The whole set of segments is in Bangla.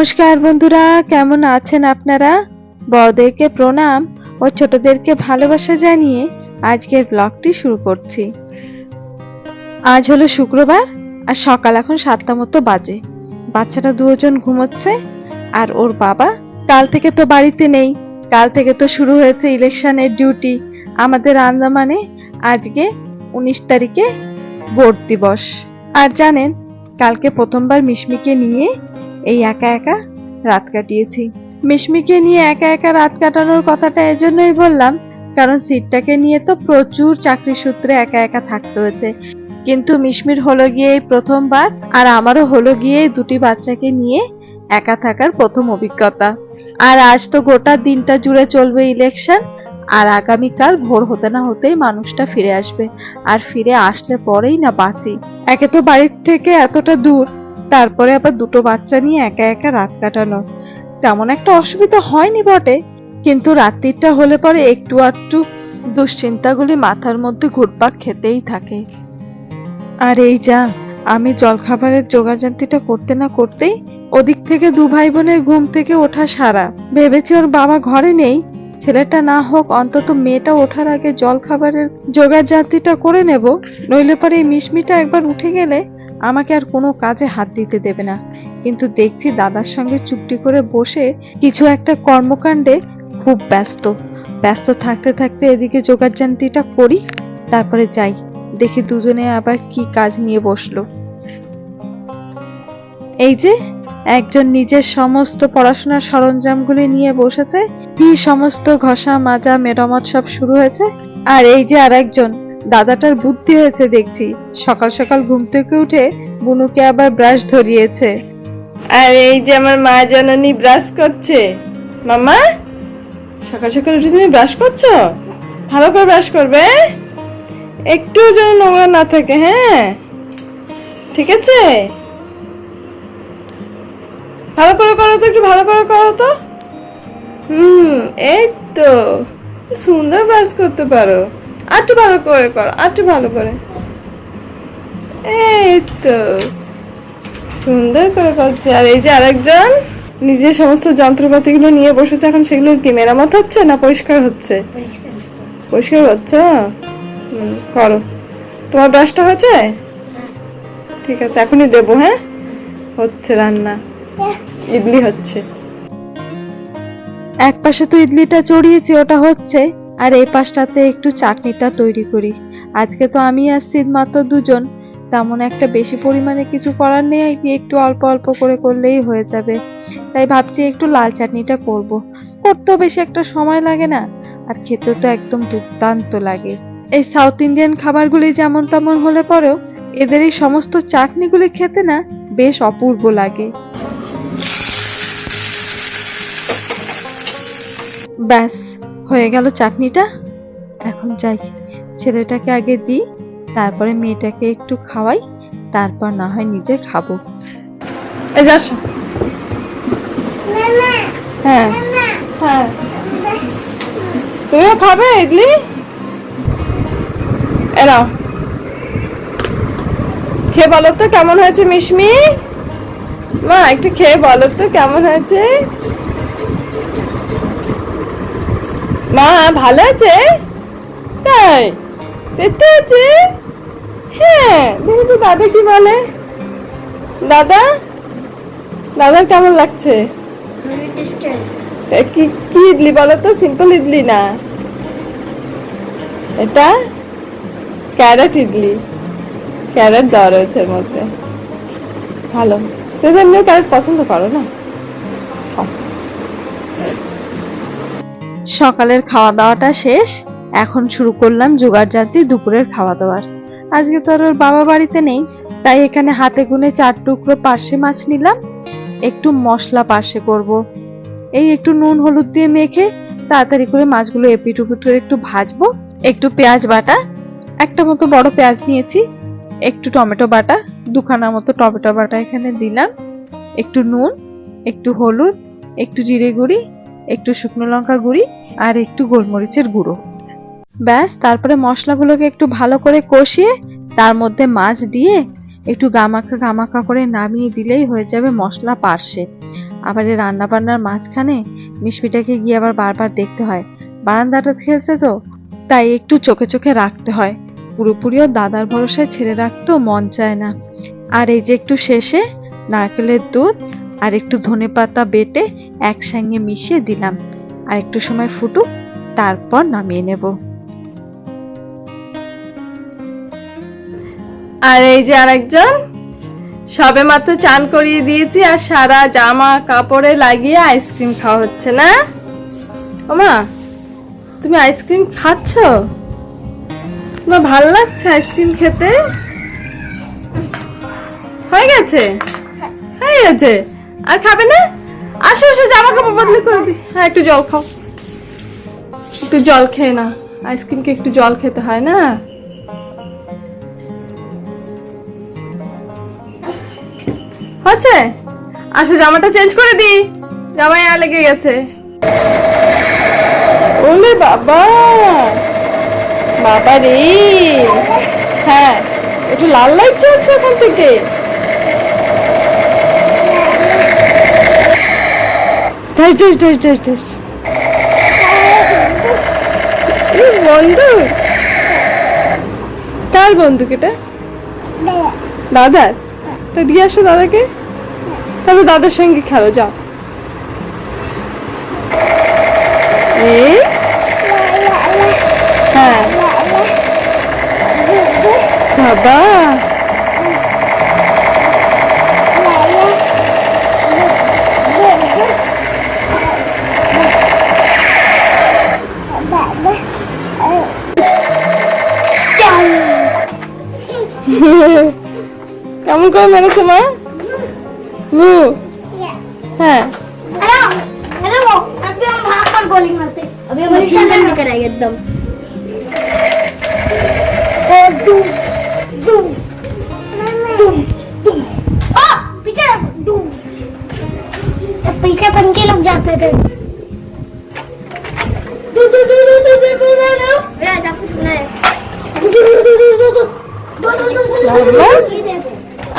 নমস্কার বন্ধুরা, কেমন আছেন আপনারা? বড়দেরকে প্রণাম ও ছোটদেরকে ভালোবাসা জানিয়ে আজকের ব্লগটি শুরু করছি। আজ হলো শুক্রবার আর সকাল এখন সাতটা মতো বাজে। বাচ্চাটা দুজন ঘুমোচ্ছে আর ওর বাবা কাল থেকে তো বাড়িতে নেই। কাল থেকে তো শুরু হয়েছে ইলেকশনের ডিউটি। আমাদের আন্দামানে আজকে উনিশ তারিখে ভোট দিবস। আর জানেন, কালকে প্রথমবার মিশমিকে নিয়ে এই একা একা রাত কাটিয়েছি। মিশমিকে নিয়ে একা একা রাত কাটানোর কথাটা এজন্যই বললাম কারণ সিটটাকে নিয়ে তো প্রচুর চাকরি সূত্রে একা একা থাকতে হয়েছে। কিন্তু মিশমির হলো গিয়ে প্রথমবার আর আমারও হলো গিয়ে দুটি বাচ্চাকে নিয়ে একা থাকার প্রথম অভিজ্ঞতা। আর আজ তো গোটা দিনটা জুড়ে চলবে ইলেকশন আর আগামীকাল ভোর হতে না হতেই মানুষটা ফিরে আসবে আর ফিরে আসলে পরেই না বাঁচি। একে তো বাড়ির থেকে এতটা দূর তারপরে আবার দুটো বাচ্চা নিয়ে একা একা রাত কাটানো তেমন একটা অসুবিধা হয়নি বটে, কিন্তু রাত্রিটা হলে পরে একটু আধটু দুশ্চিন্তাগুলি মাথার মধ্যে ঘুরপাক খেতেই থাকে। আর এই যা, আমি জলখাবারের জোগাড়যন্ত্রটা করতে না করতেই ওদিক থেকে দু ভাই বোনের ঘুম থেকে ওঠা সারা। ভেবেছি ওর বাবা ঘরে নেই। ছেলেটা না হোক, অন্তত মেয়েটা ওঠার আগে জলখাবারের যাত্রীটা করে নেব। নইলে পরে এই মিশমিটা একবার উঠে গেলে আমাকে আর কোনো কাজে হাত দিতে দেবে না। কিন্তু দেখছি দাদার সঙ্গে চুক্তি করে বসে কিছু একটা কর্মকাণ্ডে খুব ব্যস্ত। ব্যস্ত থাকতে থাকতে এদিকে জোগাড় যান্ত্রীটা করি, তারপরে যাই। দেখি দুজনে আবার কি কাজ নিয়ে বসল। এই যে, একজন নিজের সমস্ত পড়াশোনার সরঞ্জামগুলি নিয়ে বসেছে, কি সমস্ত ঘষা, মাজা, মেরামত সব শুরু হয়েছে, আর এই যে আরেকজন। দাদাটার বুদ্ধি হয়েছে দেখছি। সকাল সকাল ঘুম থেকে উঠে বুনুকে আবার ব্রাশ ধরিয়েছে। আর এই যে আমার মা জননী ব্রাশ করছে। মামা, সকাল সকাল উঠে তুমি ব্রাশ করছ? ভালো করে ব্রাশ করবে? একটু যেন নোংরা না থাকে হ্যাঁ? ঠিক আছে? ভালো করে করো তো, একটু ভালো করে করো তো। হুম, এই তো। সুন্দর ব্রাশ করতে পারো। আর একটু ভালো করে করো আর একটু ভালো করে। এই তো সুন্দর করে করছে। আর এই যে আরেকজন নিজের সমস্ত যন্ত্রপাতিগুলো নিয়ে বসেছে এখন সেগুলো কি মেরামত হচ্ছে না পরিষ্কার হচ্ছে? পরিষ্কার হচ্ছে। করো। তোমার ব্রাশটা হয়েছে? ঠিক আছে এখনই দেবো হ্যাঁ? হচ্ছে রান্না। ইডলি হচ্ছে। এক পাশে তো ইডলিটা চড়িয়েছি ওটা হচ্ছে। আর এই পাশটাতে একটু চাটনিটা তৈরি করি। আজকে তো আমি আর আসছি মাত্র দুজন। তেমন একটা বেশি পরিমাণে কিছু করার নেই, আর কি একটু অল্প অল্প করে করলেই হয়ে যাবে। তাই ভাবছি একটু লাল চাটনিটা করব। করতেও বেশি একটা সময় লাগে না, আর খেতেও তো একদম দুর্দান্ত লাগে। এই সাউথ ইন্ডিয়ান খাবারগুলি যেমন তেমন হলে পরেও এদের এই সমস্ত চাটনিগুলি খেতে না বেশ অপূর্ব লাগে। ব্যাস হয়ে গেল চাটনিটা। এখন যাই, ছেলেটাকে আগে দিই, তারপরে মেয়েটাকে একটু খাওয়াই, তারপর না হয় নিজে খাব। হ্যাঁ। হ্যাঁ। খাবে ইডলি এরাও খেয়ে বলো তো কেমন হয়েছে মিশমি মা, একটু খেয়ে বলো তো কেমন হয়েছে? মা ভালো আছে? তাই? দেখতে আছে হ্যাঁ দেখি তো দাদা কি বলে। দাদা? দাদার কেমন লাগছে? কি কি ইডলি বলো তো? সিম্পল ইডলি না? এটা ক্যারেট ইডলি। ক্যারেট দেওয়া রয়েছে এর মধ্যে। ভালো। তুমি এমনিও ক্যারেট পছন্দ করো না খাও। সকালের খাওয়া দাওয়াটা শেষ, এখন শুরু করলাম জোগাড় জাতি দুপুরের খাওয়া দাওয়ার আজকে তো আর ওর বাবা বাড়িতে নেই, তাই এখানে হাতে গুনে চার টুকরো পার্শে মাছ নিলাম, একটু মশলা পার্শে করব। এই একটু নুন হলুদ দিয়ে মেখে তাড়াতাড়ি করে মাছগুলো এপিট উপিট করে একটু ভাজবো, একটু পেঁয়াজ বাটা, একটা মতো বড় পেঁয়াজ নিয়েছি, একটু টমেটো বাটা, দুখানা মতো টমেটো বাটা এখানে দিলাম, একটু নুন, একটু হলুদ, একটু জিরে গুঁড়ি একটু শুকনো লঙ্কা গুঁড়ি আর একটু গোলমরিচের গুঁড়ো। ব্যাস, তারপরে মশলাগুলোকে একটু ভালো করে কষিয়ে তার মধ্যে মাছ দিয়ে একটু গামাখা গামাখা করে নামিয়ে দিলেই হয়ে যাবে মশলা পার্শে আবার এই রান্না বান্নার মাঝখানে মিশমিটাকে গিয়ে আবার বারবার দেখতে হয়। বারান্দাটা খেলছে তো, তাই একটু চোখে চোখে রাখতে হয়। পুরোপুরিও দাদার ভরসায় ছেড়ে রাখতেও মন চায় না। আর এই যে একটু শেষে নারকেলের দুধ আর একটু ধনে পাতা বেটে একসঙ্গে মিশিয়ে দিলাম। আর একটু সময় ফুটুক, তারপর নামিয়ে নেব। আর এই যে আরেকজন, সবে মাত্র চান করিয়ে দিয়েছি আর সারা জামা কাপড়ে লাগিয়ে আইসক্রিম খাওয়া হচ্ছে না? ওমা, তুমি আইসক্রিম খাচ্ছ? তোমার ভালো লাগছে আইসক্রিম খেতে? হয়ে গেছে? হয়ে গেছে? আর খাবে না? আসো আসো জামা কাপড় বদলে করে দি হ্যাঁ একটু জল খাও। একটু জল খেয়ে না আইসক্রিমকে একটু জল খেতে হয় না? হচ্ছে? আসো, জামাটা চেঞ্জ করে দি জামাই আর লেগে গেছে। ওলে বাবা! বাবা রে হ্যাঁ একটু লাল লাইট চলছে ওখান থেকে। ঠাস ঠাস ঠাস ঠাস ঠাস বন্ধু। কার বন্ধু কেটা দাদার? তো দিয়ে আসো দাদাকে। তাহলে দাদার সঙ্গে খেলো, যাও। হ্যাঁ। বাবা। কেমন করে মেরেছে মা? হু। হ্যাঁ। अभी हम मशीन गन में कराएँगे एकदम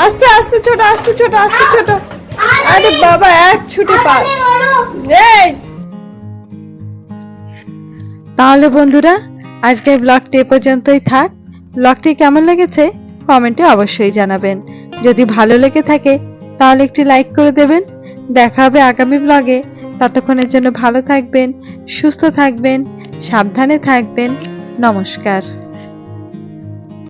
আস্তে আস্তে ছোট আস্তে ছোট আস্তে ছোট। আরে বাবা এক ছুটে পার তাহলে বন্ধুরা আজকের ব্লগটি এ পর্যন্তই থাক। ব্লগটি কেমন লেগেছে কমেন্টে অবশ্যই জানাবেন। যদি ভালো লেগে থাকে তাহলে একটি লাইক করে দেবেন। দেখা হবে আগামী ব্লগে ততক্ষণের জন্য ভালো থাকবেন সুস্থ থাকবেন সাবধানে থাকবেন। নমস্কার।